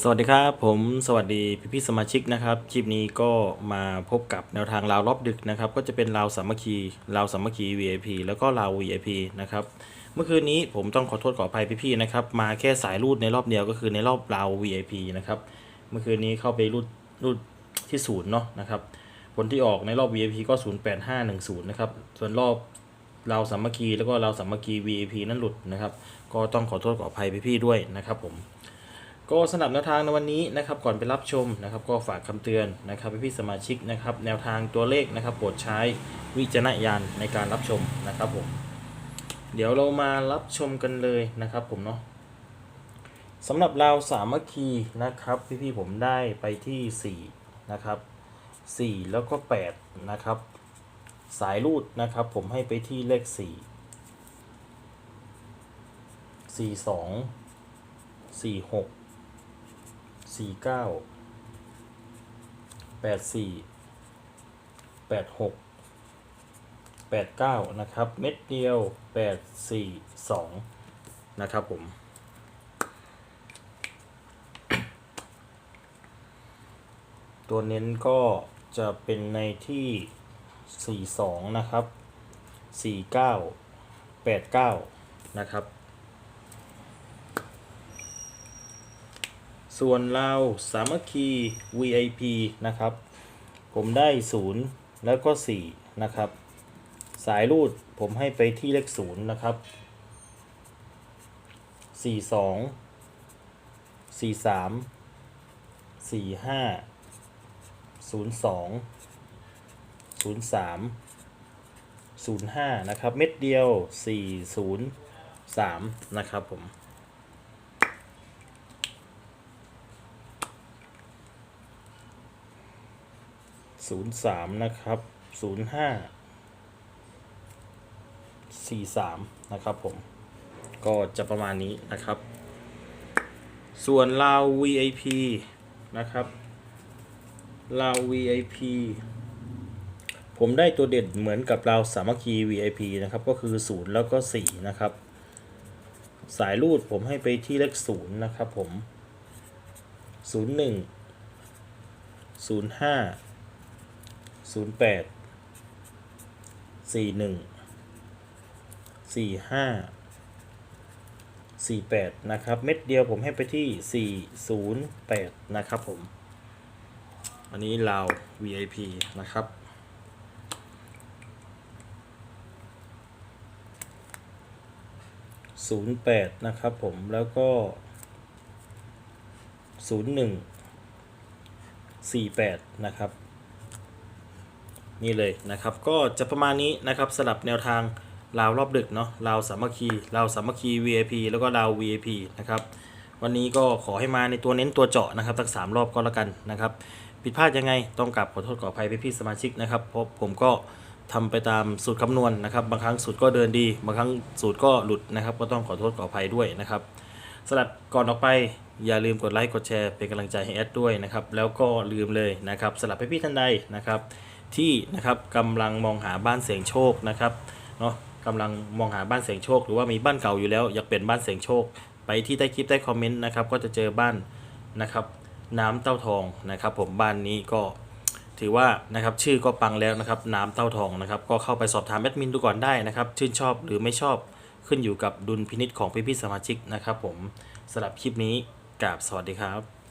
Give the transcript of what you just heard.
สวัสดีครับผมสวัสดีพี่พี่ๆสมาชิกนะครับคลิปนี้ก็มาพบกับแนวทางราวรอบดึกนะครับ ก็จะเป็นราวสามัคคีราวสามัคคี VIP แล้วก็ราว VIP นะครับเมื่อคืนนี้ผมต้องขอโทษขออภัยพี่พี่ๆนะครับมาแค่สายรูดในรอบเดียวก็คือในรอบราว VIP นะครับเมื่อคืนนี้เข้าไปรูดรูดที่ศูนย์เนาะนะครับผลที่ออกในรอบ VIP ก็ 08510นะครับส่วนรอบราวสามัคคีแล้วก็ราวสามัคคี VIP นั่นหลุดนะครับ ก็ต้องขอโทษขออภัยพี่พี่ๆด้วยนะครับผม ก็สำหรับแนวทางในวันนี้นะครับก่อนไปรับชมนะครับก็ฝากคำเตือนนะครับพี่ๆสมาชิกนะครับแนวทางตัวเลขนะครับโปรดใช้วิจารณญาณในการรับชมนะครับผมเดี๋ยวเรามารับชมกันเลยนะครับผมเนาะสำหรับเราสามัคคีนะครับพี่ๆผมได้ไปที่4นะครับ4 แล้วก็8นะครับสายรูดนะครับผมให้ไปที่เลข 4 4 2 4 6 สี่เก้าแปดสี่แปดหกแปดเก้านะครับ เม็ดเดียวแปดสี่สองนะครับผมตัวเน้นก็จะเป็นในที่สี่สองนะครับสี่เก้าแปดเก้านะครับ ส่วนเราสามัคคี VIP นะครับ ผมได้ 0 แล้วก็ 4 นะครับ สายรูดผมให้ไปที่เลข 0 นะครับ 42 43 45 02 03 05 นะครับ เม็ดเดียว 403 นะครับผม ศูนย์สามนะครับศูนย์ห้าสี่สามนะครับผม ก็จะประมาณนี้นะครับ ส่วนลาว VIP นะครับลาว VIP ผมได้ตัวเด่นเหมือนกับราวสามัคคี VIP นะครับก็คือ0แล้วก็4นะครับ สายรูดผมให้ไปที่เลข0นะครับผม01 05ศูนย์ แปดสี่หนึ่งสี่ห้าสี่แปดนะครับ เม็ดเดียวผมให้ไปที่สี่ศูนย์แปดนะครับผม อันนี้ลาว VIP นะครับศูนย์แปดนะครับผมแล้วก็ศูนย์หนึ่งสี่แปดนะครับ นี่เลยนะครับก็จะประมาณนี้นะครับสลับแนวทางราวรอบดึกเนาะราวสามัคคีราวสามัคคี VIP แล้วก็ราว VIP นะครับวันนี้ก็ขอให้มาในตัวเน้นตัวเจาะนะครับทั้งสามรอบก็แล้วกันนะครับผิดพลาดยังไงต้องกลับขอโทษขออภัยพี่ๆสมาชิกนะครับเพราะผมก็ทำไปตามสูตรคำนวณนะครับ บางครั้งสูตรก็เดินดี บางครั้งสูตรก็หลุดนะครับ ก็ต้องขอโทษขออภัยด้วยนะครับสลับก่อนออกไปอย่าลืมกดไลค์กดแชร์เป็นกำลังใจให้แอดด้วยนะครับ แล้วก็ลืมเลยนะครับสลับให้พี่ท่านใดนะครับ ที่นะครับกำลังมองหาบ้านเสียงโชคนะครับเนาะกำลังมองหาบ้านเสียงโชค หรือว่ามีบ้านเก่าอยู่แล้วอยากเปลี่ยนบ้านเสียงโชค ไปที่ใต้คลิปใต้คอมเมนต์นะครับก็จะเจอบ้านนะครับน้ำเต้าทองนะครับผมบ้านนี้ก็ถือว่านะครับชื่อก็ปังแล้วนะครับน้ำเต้าทองนะครับก็เข้าไปสอบถามแอดมินดูก่อนได้นะครับชื่นชอบหรือไม่ชอบขึ้นอยู่กับดุลพินิษของพี่ๆสมาชิกนะครับผมสำหรับคลิปนี้กราบสวัสดีครับ